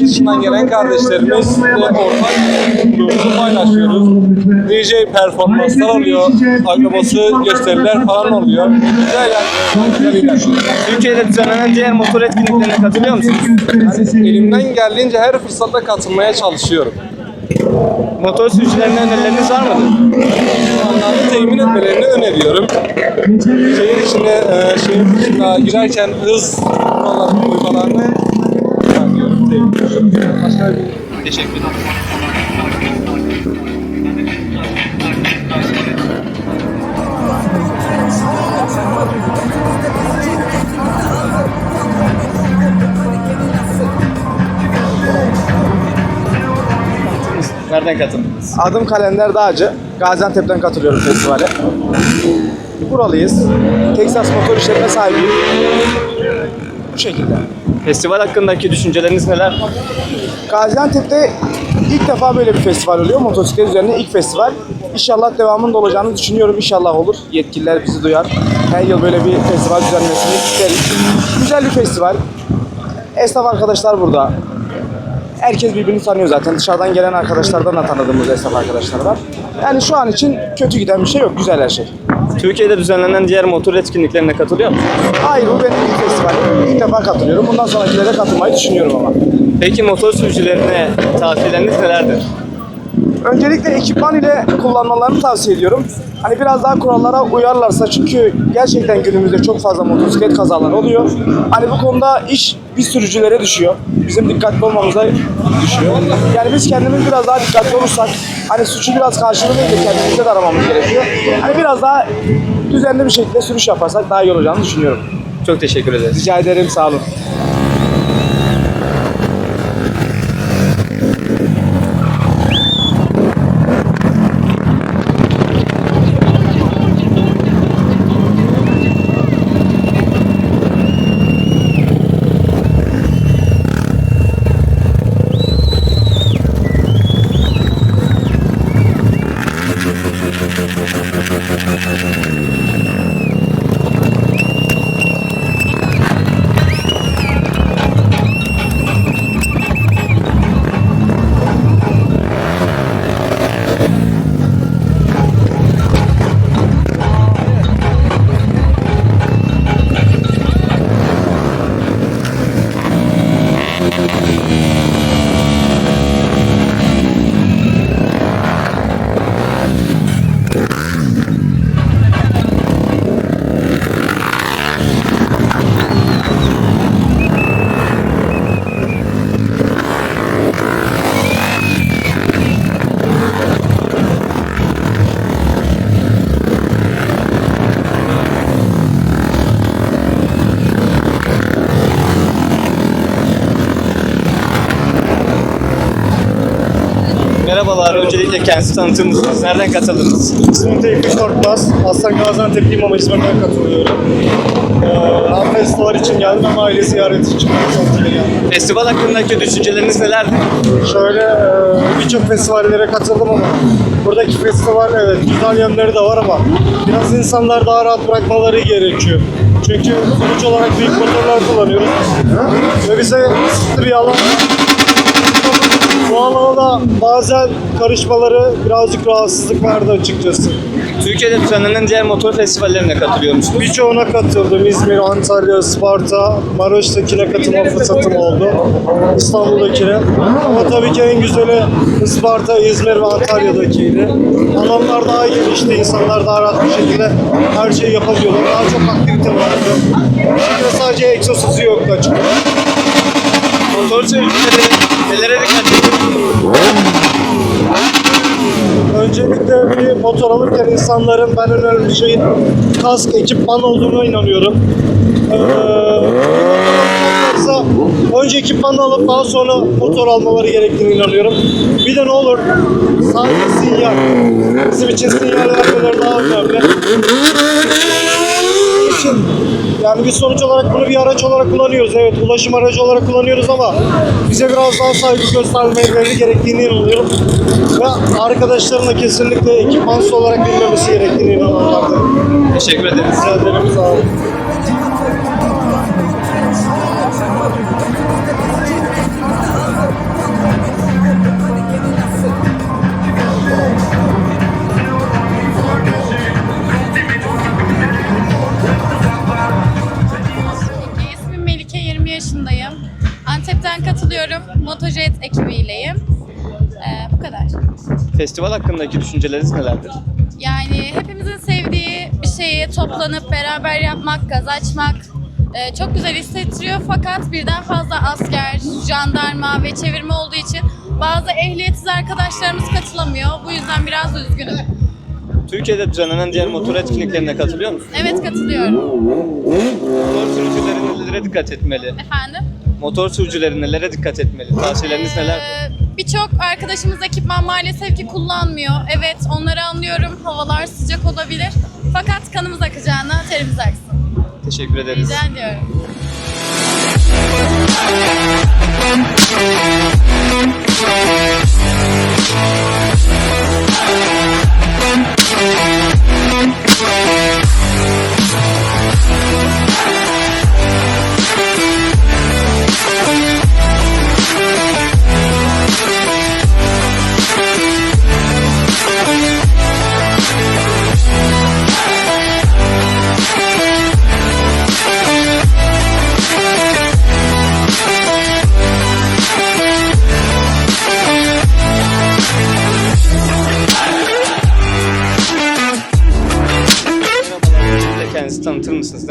dışından gelen kardeşlerimizle ortak mutluluğumuzu paylaşıyoruz. DJ performanslar oluyor, akrobası gösteriler falan oluyor. Güzel yani. Türkiye'de düzenlenen diğer motor etkinliklerine katılıyor musunuz? Yani elimden geldiğince her fırsatta katılmaya çalışıyorum. Motor sürücülerine önerileriniz var mıdır? Onları temin etmelerini öneriyorum. Şehir içinde, e, şehir dışına girerken hız kurallarını uygulalarını öneriyorum, temin ediyorum. Başka bir Nereden katıldınız? Adım Kalender Dağcı. Gaziantep'ten katılıyorum festivale. Buralıyız. Texas motor işletme sahibiyim. Bu şekilde. Festival hakkındaki düşünceleriniz neler? Gaziantep'te ilk defa böyle bir festival oluyor. Motosiklet üzerine ilk festival. İnşallah devamında olacağını düşünüyorum. İnşallah olur. Yetkililer bizi duyar. Her yıl böyle bir festival düzenlemesini isteriz. Güzel bir festival. Esnaf arkadaşlar burada. Herkes birbirini tanıyor zaten. Dışarıdan gelen arkadaşlardan da tanıdığımız esnaf arkadaşlar var. Yani şu an için kötü giden bir şey yok. Güzel her şey. Türkiye'de düzenlenen diğer motor etkinliklerine katılıyor musunuz? Hayır bu benim ilk festivalim. İlk defa katılıyorum. Bundan sonrakilere katılmayı düşünüyorum ama. Peki motor sürücülerine tavsiyeleriniz nelerdir? Öncelikle ekipman ile kullanmalarını tavsiye ediyorum. Hani biraz daha kurallara uyarlarsa çünkü gerçekten günümüzde çok fazla motosiklet kazaları oluyor. Hani bu konuda iş biz sürücülere düşüyor. Bizim dikkatli olmamıza düşüyor. Yani biz kendimiz biraz daha dikkatli olursak hani suçu biraz karşılığı değil de kendimizde de aramamız gerekiyor. Hani biraz daha düzenli bir şekilde sürüş yaparsak daha iyi olacağını düşünüyorum. Çok teşekkür ederiz. Rica ederim sağ olun. Merhabalar, öncelikle kendinizi tanıtır mısınız? Nereden katıldınız? İsmim Tevfik Korkmaz. Aslan Gaziantep'liyim ama İzmir'den katılıyorum. Ee, hem festival için geldim hem aile ziyareti için Gaziantep'e geldim. Festival hakkındaki düşünceleriniz nelerdir? Şöyle e, birçok festivallere katıldım ama buradaki festival evet güzel yönleri de var ama biraz insanlar daha rahat bırakmaları gerekiyor. Çünkü sonuç olarak büyük motorlar kullanıyoruz. Ve bize kısıtlı bir alan bu alanda bazen karışmaları birazcık rahatsızlık verdi açıkçası. Türkiye'de düzenlenen diğer motor festivallerine katılıyor musunuz? Birçoğuna katıldım. İzmir, Antalya, Sparta, Maraş'takine katılma fırsatım oldu. İstanbul'dakine. Ama tabii ki en güzeli Isparta, İzmir ve Antalya'dakiydi. Alanlar daha genişti. insanlar daha rahat bir şekilde her şeyi yapabiliyorlar. Daha çok aktivite vardı. Şekilde sadece egzosuzu yoktu açıkçası. Motor sürücüleri nelere dikkat? Öncelikle bir motor alırken insanların ben en önemli şeyin kask ekipman olduğuna inanıyorum. Ee, önce ekipman alıp daha sonra motor almaları gerektiğini inanıyorum. Bir de ne olur sadece sinyal. Bizim için sinyal vermeleri daha önemli. Yani biz sonuç olarak bunu bir araç olarak kullanıyoruz. Evet ulaşım aracı olarak kullanıyoruz ama bize biraz daha saygı göstermeleri gerektiğini inanıyorum. Ve arkadaşların da kesinlikle ekipmansız olarak bilmemesi gerektiğini inanıyorum. Teşekkür ederiz. Rica ederim. Sağ olun. Festival hakkındaki düşünceleriniz nelerdir? Yani hepimizin sevdiği bir şeyi toplanıp beraber yapmak, gaz açmak e, çok güzel hissettiriyor. Fakat birden fazla asker, jandarma ve çevirme olduğu için bazı ehliyetsiz arkadaşlarımız katılamıyor. Bu yüzden biraz üzgünüm. Türkiye'de düzenlenen diğer motor etkinliklerine katılıyor musunuz? Evet katılıyorum. Motor sürücüleri nelere dikkat etmeli? Efendim? Motor sürücüleri nelere dikkat etmeli? Tavsiyeleriniz nelerdir? Ee, Birçok arkadaşımız ekipman maalesef ki kullanmıyor. Evet onları anlıyorum. Havalar sıcak olabilir. Fakat kanımız akacağına terimiz aksın. Teşekkür ederiz. Rica ediyorum. Merhabalar.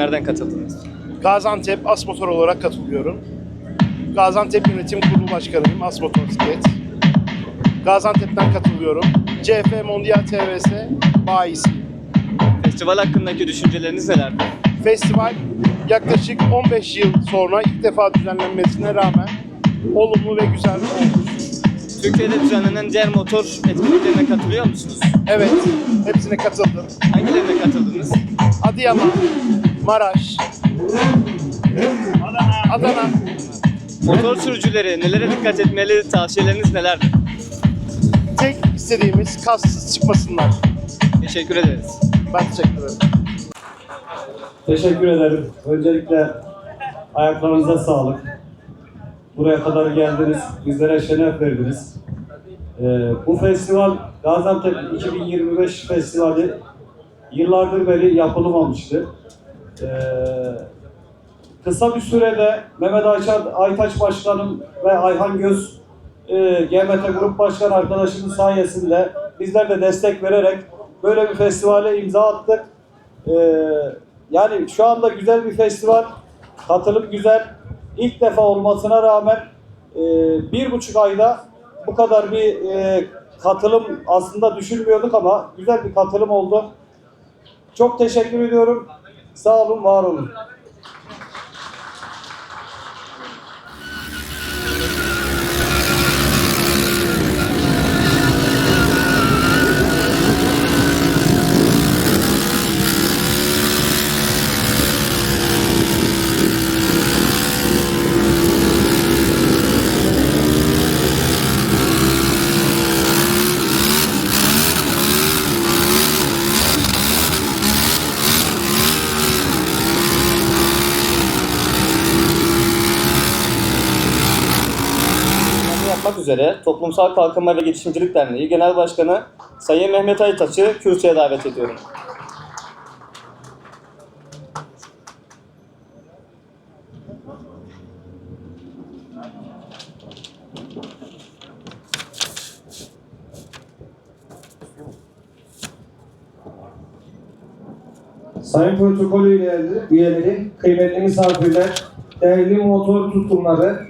Nereden katıldınız? Gaziantep Asmotor olarak katılıyorum. Gaziantep Yönetim Kurulu Başkanıyım Asmotor Bisiklet. Gaziantep'ten katılıyorum. CF Mondial TVS bayisi. Festival hakkındaki düşünceleriniz nelerdir? Festival yaklaşık 15 yıl sonra ilk defa düzenlenmesine rağmen olumlu ve güzel oldu. Türkiye'de düzenlenen diğer motor etkinliklerine katılıyor musunuz? Evet, hepsine katıldım. Hangilerine katıldınız? Adıyaman, Maraş, Adana. Motor sürücüleri nelere dikkat etmeli? Tavsiyeleriniz nelerdir? Tek istediğimiz kassız çıkmasınlar. Teşekkür ederiz. Ben teşekkür ederim. Teşekkür ederim. Öncelikle ayaklarınıza sağlık. Buraya kadar geldiniz, bizlere şeref verdiniz. Ee, bu festival Gaziantep 2025 Festivali yıllardır beri yapılmamıştı. Ee, kısa bir sürede Mehmet Ayçar, Aytaç Başkanım ve Ayhan Göz e, GMT Grup Başkan arkadaşımız sayesinde bizler de destek vererek böyle bir festivale imza attık. Ee, yani şu anda güzel bir festival, katılım güzel. İlk defa olmasına rağmen e, bir buçuk ayda bu kadar bir e, katılım aslında düşünmüyorduk ama güzel bir katılım oldu. Çok teşekkür ediyorum. Sağ olun. Yapmak üzere Toplumsal Kalkınma ve Girişimcilik Derneği Genel Başkanı Sayın Mehmet Aytaç'ı kürsüye davet ediyorum. Sayın protokol üyeleri, üyeleri, kıymetli misafirler, değerli motor tutkunları,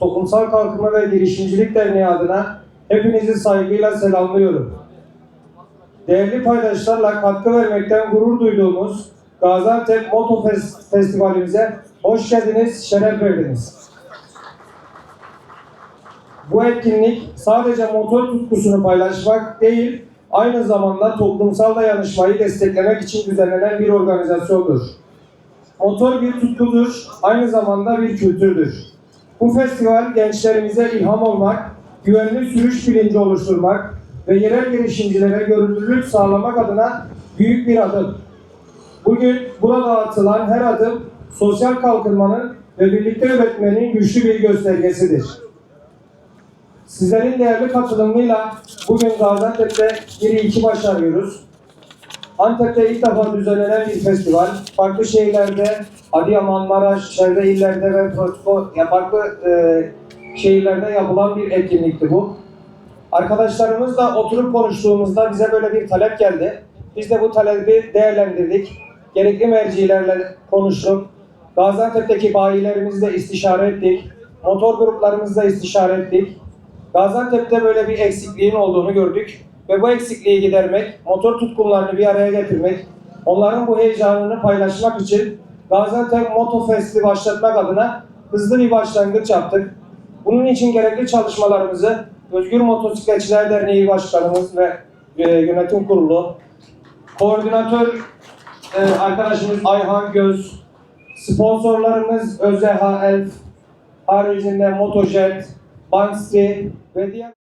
Toplumsal Kalkınma ve Girişimcilik Derneği adına hepinizi saygıyla selamlıyorum. Değerli paydaşlarla katkı vermekten gurur duyduğumuz Gaziantep Moto Fes- Festivalimize hoş geldiniz, şeref verdiniz. Bu etkinlik sadece motor tutkusunu paylaşmak değil, aynı zamanda toplumsal dayanışmayı desteklemek için düzenlenen bir organizasyondur. Motor bir tutkudur, aynı zamanda bir kültürdür. Bu festival gençlerimize ilham olmak, güvenli sürüş bilinci oluşturmak ve yerel girişimcilere görünürlük sağlamak adına büyük bir adım. Bugün burada atılan her adım sosyal kalkınmanın ve birlikte üretmenin güçlü bir göstergesidir. Sizlerin değerli katılımıyla bugün Gaziantep'te bir ilki başarıyoruz. Antep'te ilk defa düzenlenen bir festival. Farklı şehirlerde, Adıyaman, Maraş, çevre illerde ve farklı e, şehirlerde yapılan bir etkinlikti bu. Arkadaşlarımızla oturup konuştuğumuzda bize böyle bir talep geldi. Biz de bu talebi değerlendirdik. Gerekli mercilerle konuştuk. Gaziantep'teki bayilerimizle istişare ettik. Motor gruplarımızla istişare ettik. Gaziantep'te böyle bir eksikliğin olduğunu gördük. Ve bu eksikliği gidermek, motor tutkunlarını bir araya getirmek, onların bu heyecanını paylaşmak için Gaziantep Moto Fest'i başlatmak adına hızlı bir başlangıç yaptık. Bunun için gerekli çalışmalarımızı Özgür Motosikletçiler Derneği Başkanımız ve e, yönetim kurulu, koordinatör e, arkadaşımız Ayhan Göz, sponsorlarımız Özeha Elf, haricinde Motojet, Banksy ve diğer